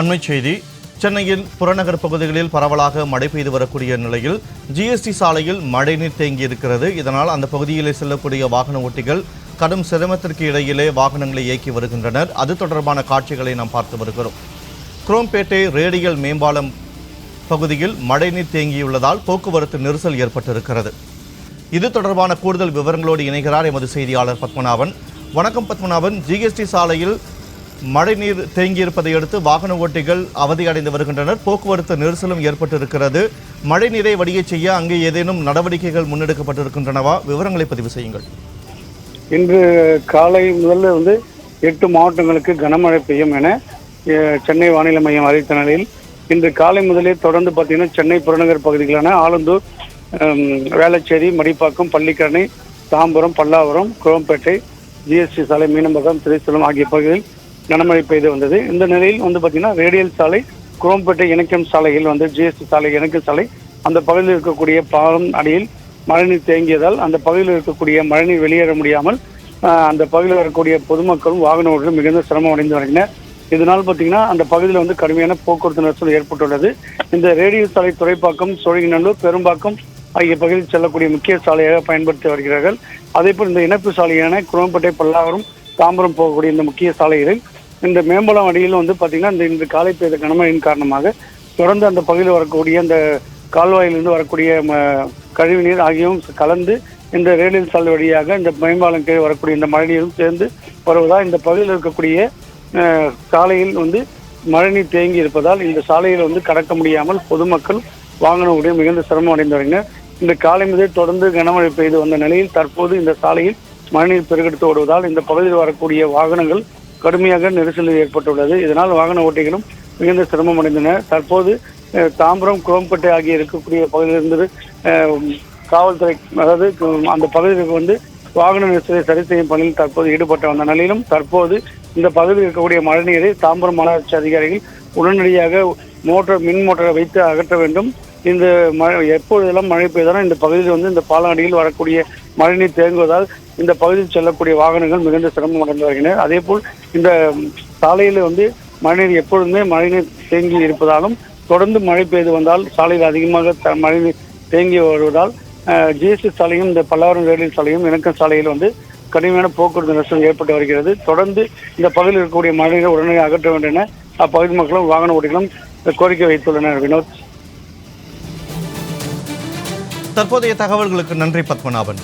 அண்மை செய்தி சென்னையில் புறநகர் பகுதிகளில் பரவலாக மழை பெய்து வரக்கூடிய நிலையில் ஜிஎஸ்டி சாலையில் மழைநீர் தேங்கி இருக்கிறது இதனால் அந்த பகுதியிலே செல்லக்கூடிய வாகன ஓட்டிகள் கடும் சிரமத்திற்கு இடையிலே வாகனங்களை இயக்கி வருகின்றனர். அது தொடர்பான காட்சிகளை நாம் பார்த்து வருகிறோம். குரோம்பேட்டை ரேடியல் மேம்பாலம் பகுதியில் மழைநீர் தேங்கியுள்ளதால் போக்குவரத்து நெரிசல் ஏற்பட்டிருக்கிறது. இது தொடர்பான கூடுதல் விவரங்களோடு இணைகிறார் எமது செய்தியாளர் பத்மநாபன். வணக்கம் பத்மநாபன். ஜிஎஸ்டி சாலையில் மழைநீர் தேங்கியிருப்பதை அடுத்து வாகன ஓட்டிகள் அவதியடைந்து வருகின்றனர். போக்குவரத்து நெரிசலும் ஏற்பட்டிருக்கிறது. மழைநீரை வடியச் செய்ய அங்கே ஏதேனும் நடவடிக்கைகள் முன்னெடுக்கப்பட்டிருக்கின்றனவா? விவரங்களை பதிவு செய்யுங்கள். இன்று காலை முதல்ல வந்து எட்டு மாவட்டங்களுக்கு கனமழை பெய்யும் என சென்னை வானிலை மையம் அறிவித்த நிலையில் இன்று காலை முதலே தொடர்ந்து பார்த்தீங்கன்னா சென்னை புறநகர் பகுதிகளான ஆலந்தூர் வேளச்சேரி மடிப்பாக்கம் பள்ளிக்கரணை தாம்பரம் பல்லாவரம் குளம்பேட்டை ஜிஎஸ்டி சாலை மீனம்பகம் திரைச்சலம் ஆகிய பகுதிகளில் கனமழை பெய்து வந்தது. இந்த நிலையில் வந்து பார்த்தீங்கன்னா ரேடியல் சாலை குரோம்பேட்டை இணைக்கும் சாலையில் வந்து ஜிஎஸ்டி சாலை இணைக்கும் சாலை அந்த பகுதியில் இருக்கக்கூடிய பாலம் அடியில் மழைநீர் தேங்கியதால் அந்த பகுதியில் இருக்கக்கூடிய மழைநீர் வெளியேற முடியாமல் அந்த பகுதியில் வரக்கூடிய பொதுமக்களும் வாகன ஓட்டிகளும் மிகுந்த சிரமம் அடைந்து வருகின்றனர். இதனால் பார்த்தீங்கன்னா அந்த பகுதியில் வந்து கடுமையான போக்குவரத்து நெரிசல் ஏற்பட்டுள்ளது. இந்த ரேடியோ சாலை துறைப்பாக்கம் சோழிங்கநல்லூர் பெரும்பாக்கம் ஆகிய பகுதியில் செல்லக்கூடிய முக்கிய சாலையாக பயன்படுத்தி வருகிறார்கள். அதேபோல் இந்த இணைப்பு சாலையான குரோம்பேட்டை பல்லாவரம் தாம்பரம் போகக்கூடிய இந்த முக்கிய சாலைகளில் இந்த மேம்பலம் அடியில் வந்து பார்த்தீங்கன்னா இந்த இன்று காலை பெய்த கனமழையின் காரணமாக தொடர்ந்து அந்த பகுதியில் வரக்கூடிய அந்த கால்வாயிலிருந்து வரக்கூடிய ம- கழிவுநீர் ஆகியவும் கலந்து இந்த ரேலில் சாலை வழியாக இந்த மேம்பாலம் கீழே வரக்கூடிய இந்த மழைநீரும் சேர்ந்து வருவதால் இந்த பகுதியில் இருக்கக்கூடிய சாலையில் வந்து மழைநீர் தேங்கி இருப்பதால் இந்த சாலையில் வந்து கடக்க முடியாமல் பொதுமக்கள் வாகன மிகுந்த சிரமம் அடைந்து வருகின்றனர் இந்த காலை முதல் தொடர்ந்து கனமழை பெய்து வந்த நிலையில் தற்போது இந்த சாலையில் மழைநீர் பெருகெடுத்து ஓடுவதால் இந்த பகுதியில் வரக்கூடிய வாகனங்கள் கடுமையாக நெரிசல் ஏற்பட்டுள்ளது. இதனால் வாகன ஓட்டிகளும் மிகுந்த சிரமம் அடைந்தனர். தற்போது தாம்பரம் குரோம்பேட்டை ஆகிய இருக்கக்கூடிய பகுதியிலிருந்து காவல்துறை அதாவது அந்த பகுதிக்கு வந்து வாகன நெரிசலை சரி செய்யும் பணியில் தற்போது ஈடுபட்டு வந்த நிலையிலும் தற்போது இந்த பகுதியில் இருக்கக்கூடிய மழைநீரை தாம்பரம் மாநகராட்சி அதிகாரிகள் உடனடியாக மோட்டார் மின் மோட்டாரை வைத்து அகற்ற வேண்டும். இந்த மழை எப்பொழுதெல்லாம் மழை பெய்தாலும் இந்த பகுதியில் வந்து இந்த பாலாடியில் வரக்கூடிய மழைநீர் தேங்குவதால் இந்த பகுதியில் செல்லக்கூடிய வாகனங்கள் மிகுந்த சிரமம் அடைந்து வருகின்றன அதேபோல் இந்த சாலையில் வந்து மழைநீர் எப்பொழுதுமே மழைநீர் தேங்கி இருப்பதாலும் தொடர்ந்து மழை பெய்து வந்தால் சாலையில் அதிகமாக த- மழைநீர் தேங்கி வருவதால் ஜிஎஸ்டி சாலையும் இந்த பல்லாவரம் ரயில் சாலையும் இணக்கம் சாலையில் வந்து கடுமையான போக்குவரத்து நெரிசல் ஏற்பட்டு வருகிறது. தொடர்ந்து இந்த பகுதியில் இருக்கக்கூடிய மழைநீரை உடனடியாக அகற்ற வேண்டும் என அப்பகுதி மக்களும் வாகன ஓட்டிகளும் கோரிக்கை வைத்துள்ளனர். வினோத். தற்போதைய தகவல்களுக்கு நன்றி பத்மநாபன்.